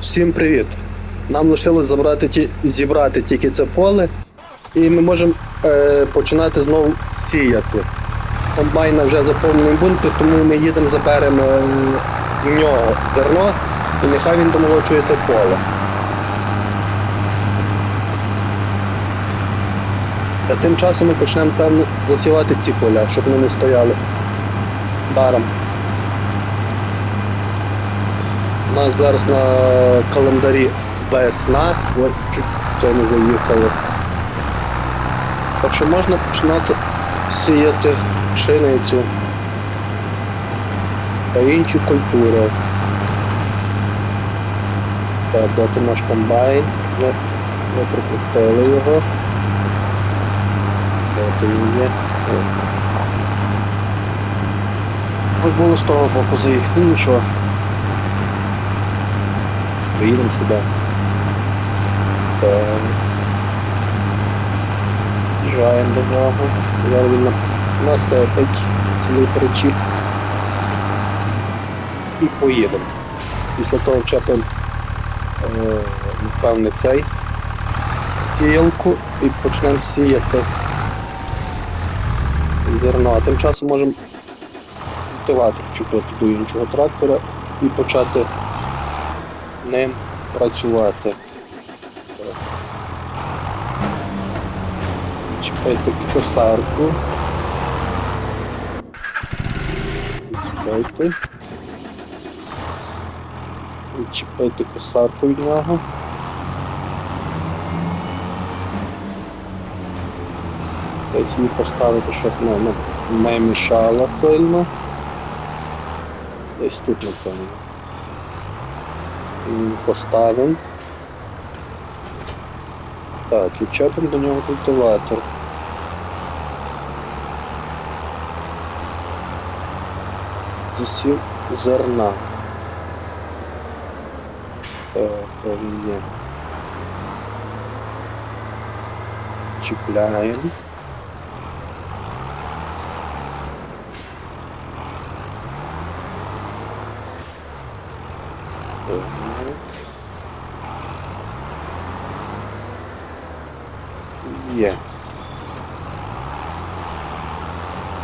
Всім привіт! Нам лишилось забрати ті, зібрати тільки це поле, і ми можемо е, починати знову сіяти. Комбайна вже заповнений бункер, тому ми їдемо, заберемо в нього зерно, і нехай він домолочує те поле. А тим часом ми почнемо певно засівати ці поля, щоб вони не стояли даром. Нас зараз на календарі весна, от чуть це не заїхали. Так що можна починати сіяти пшеницю та інші культури. Так, де ти наш комбайн? Ми, ми пропустили його. Можна було з того боку заїхати, нічого. Приїдемо сюди. Їжджаємо до нього. Зараз він на- насипить цілий причіп. І поїдемо. Після того вчепимо е, напевне цей сіялку і почнемо сіяти зерно. А тим часом можемо культиватор чіпити до іншого трактора і почати ним працювати. Чіпайте косарку. Чіпайте. Чіпайте косарку від нього. Десь її поставити, щоб не, не, не мішала сильно. Десь тут, напевно. М, Поставимо. Так, і чепимо до нього культиватор. Засів зерна. Так, він. Чіпляємо. Так. Є.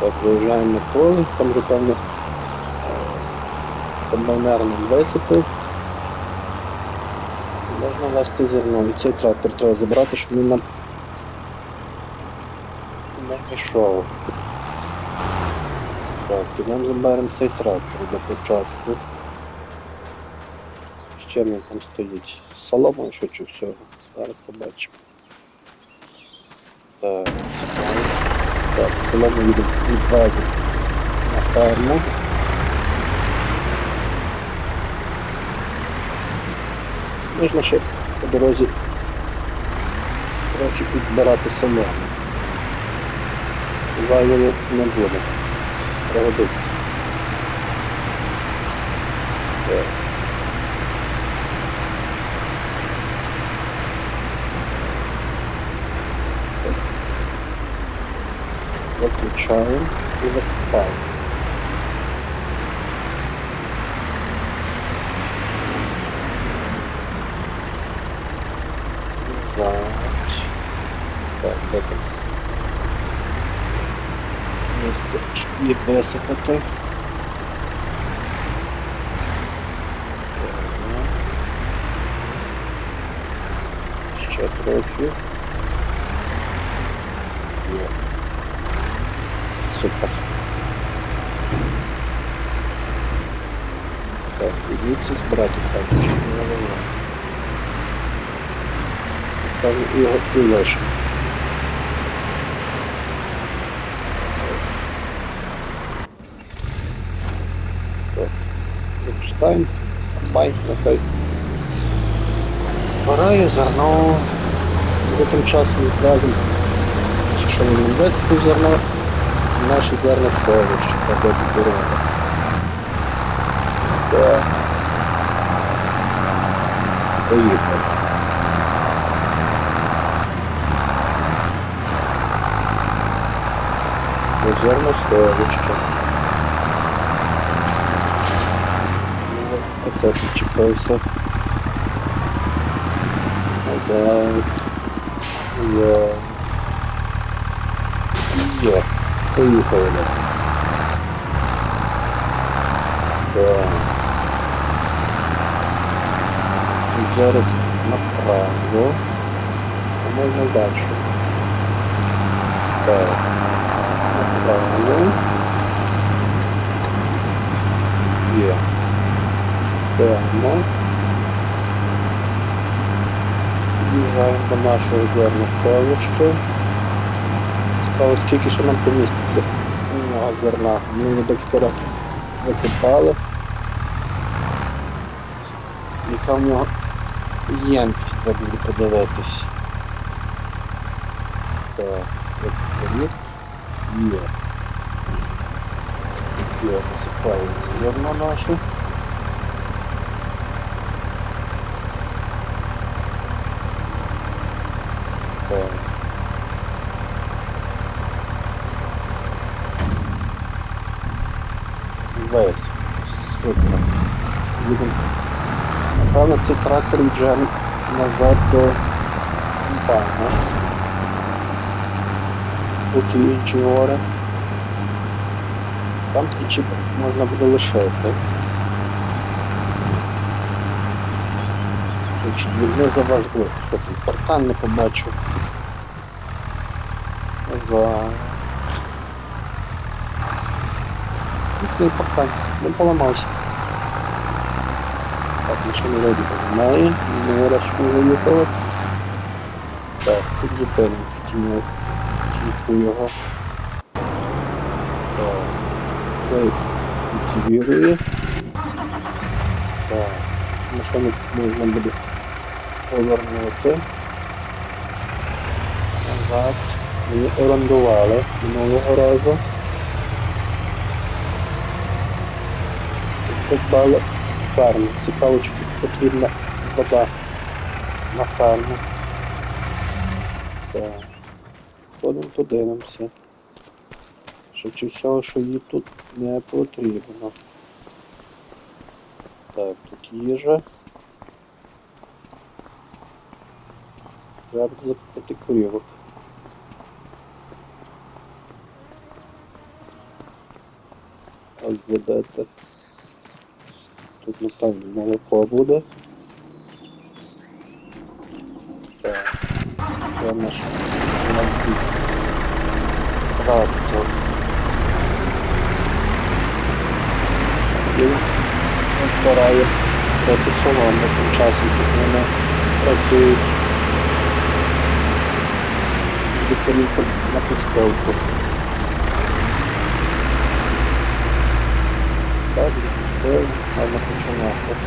Так, виїжджаємо на поле, там вже певно комбайнер нам. Можна вести зерно. Цей трактор треба забрати, щоб він нам не пішов. Так, підемо заберемо цей трактор для початку. Чим він там стоїть? Соломою швидше всього. Зараз побачимо. Так, цікаво. Так, солому від, відвеземо на ферму. Можна ще по дорозі трохи підзбирати солому. Зайвою не буде. Пригодиться. Так. Виключаємо і висипаємо. Назад. Так, там? Місце і висипати. Ще трохи. Є. Супер. Так, дивіться збирати карточку. Там його і лише. Так, запускаємо. Бай, нехай. Пора зерно. Ми тим часом відвеземо. Якщо він не висипав зерно, наші зерна в сховище, та де дорога. Так. Поїхали. Це зерно сховище. Ну, Оце підчепився. назад. Є. Є. Поїхали. Так. Зараз направо. Можна далі. Так. Направо. Є. Прямо. Їжджаємо до нашого зерносховища. Цікаво, скільки ще нам поміститься зерна. Ми вже декілька разів висипали. Яка в нього ємкість треба буде подивитись. Так, от. Є. Є, висипаємо зерно наше. Так. Весь. Супер. Напевно, цей трактор йде назад до комбайна. Поки інші гори. Там ключі можна буде лишити. Не заважливо, що тут паркан не побачу. За... Міцний паркан, не поламався. Так, не вроді немає, не раз що ми виїхали. Так, тут зупинимось, тім'ю тімку його. Так, цей активірує. Так, машину можна буде повернути. Назад. Ми орендували минулого разу. Придбали ферму. Цікаво, чи тут потрібна вода на ферму. Так. Ходимо подивимося. Швидше всього, що їй тут не потрібно. Так, тут їжа. Треба закупити корівок. Ось. Тут напевно молоко буде. Так. Це наш маленький трактор. Він збирає трохи соломи тим часом, тут вони працюють відповідно на пустовку. Так, відпустив, можна починати.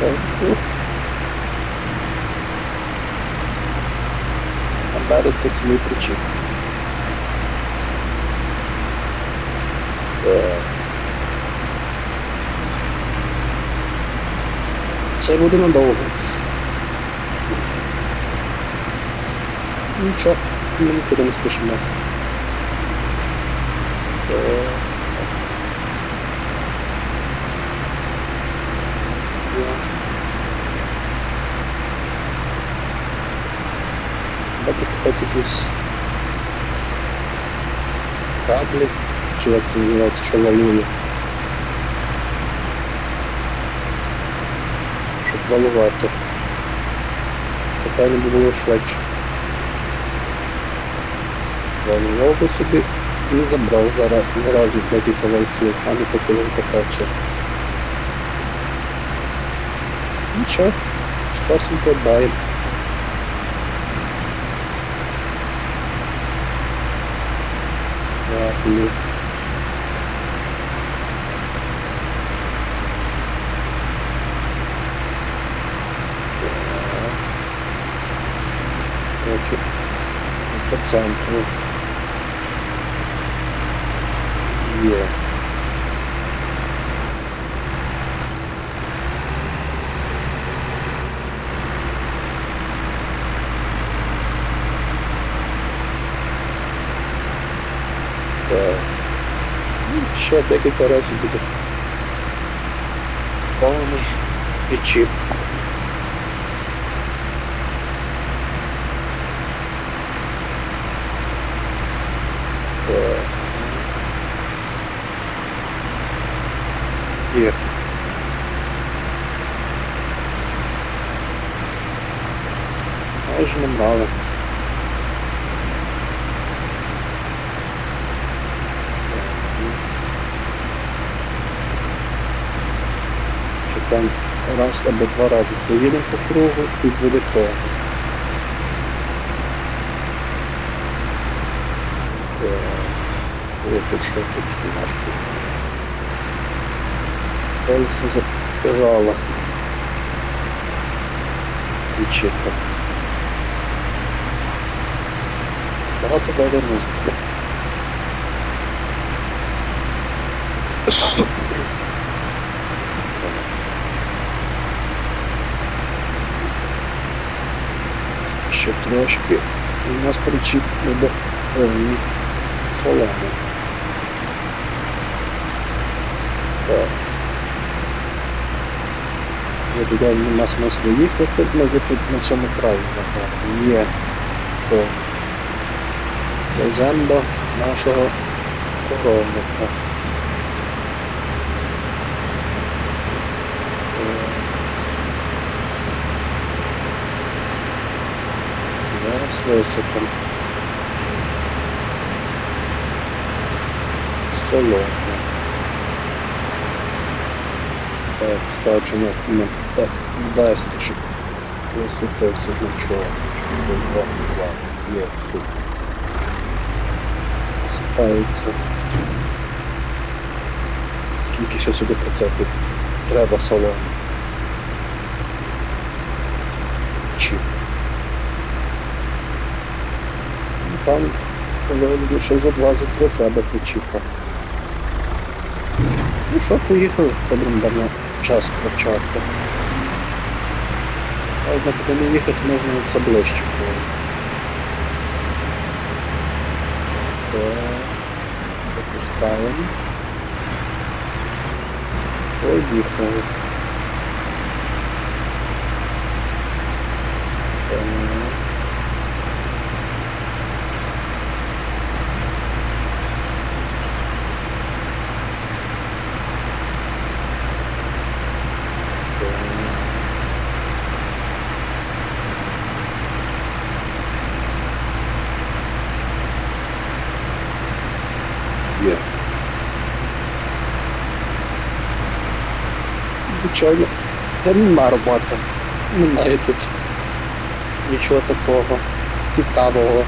Так, А далі це свій причин. Так. Це буде надовго. Нічого, ми нікуди не спішимо. Треба купити якісь каблі, чи як це називається, що валує. Щоб валувати. Певно би було швидше. Валував би собі і забрав зараз зразу декілька валків, а не поки він потече. Нічого, з часом подбаємо. Дякую. Трохи по центру. Є. Так. Ну, Ще декілька разів буде повний і чіп. Так. Є. Майже не брали. Там раз або два рази поїдемо по кругу і буде того. Ой, тут що тут немножко. Колесо запирало. І чітко. Багато далі не збили. Ще трошки. І у нас причіп буде повний соломи. Так. Я туди нема смислу їхати, може тут на цьому краю. Є. Веземо до нашого коровника. Зараз висипемо. Солоно. Так, скажу, у так вдасться, щоб висвітився нічого, щоб не було назад. Є супер. Спається. Скільки ще сюди процентів треба соломи? Чіп. Ну, Там, коли лише за два за три треба почіпа. Ну що, поїхали, ходимо давно час втрачати. А однак, коли не їхати, можна це ближче було. Так, запускаємо. Поїхали. Так. Є. Звичайно, замінна робота. Немає тут нічого такого цікавого.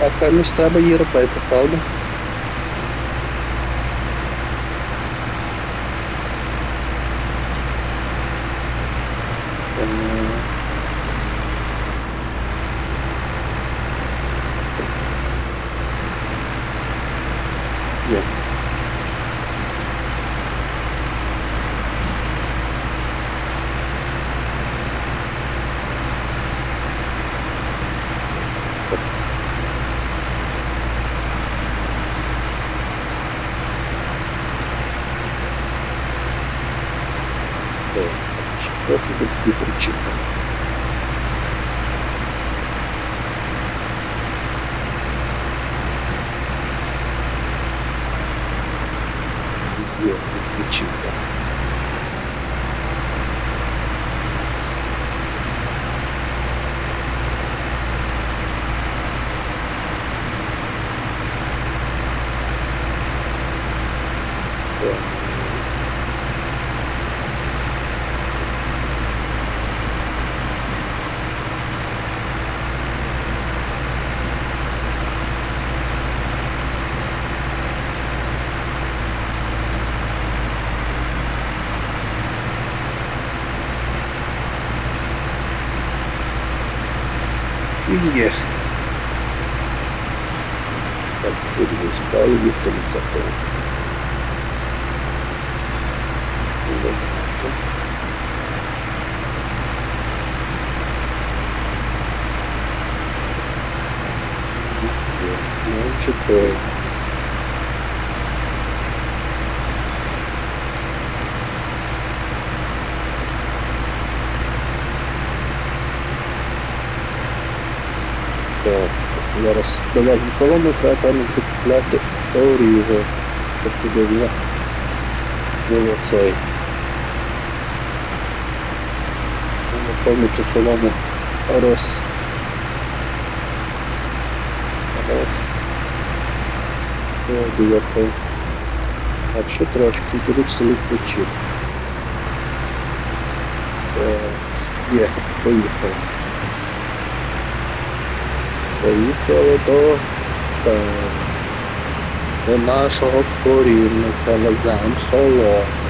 А це ж треба її робити, правда? Тому... Є. Трохи тут причина. Є причина. Так. Є. Так, будемо справи ніхто не заховав. Ну, чотири. Зараз солому, треба певно купляти оріго. Це туди було. Було цей. Ну, солому роз. Роз. Так, ще трошки будуть ключі. Е, Є, поїхав. Поїхали до це, до нашого корівника везем солому.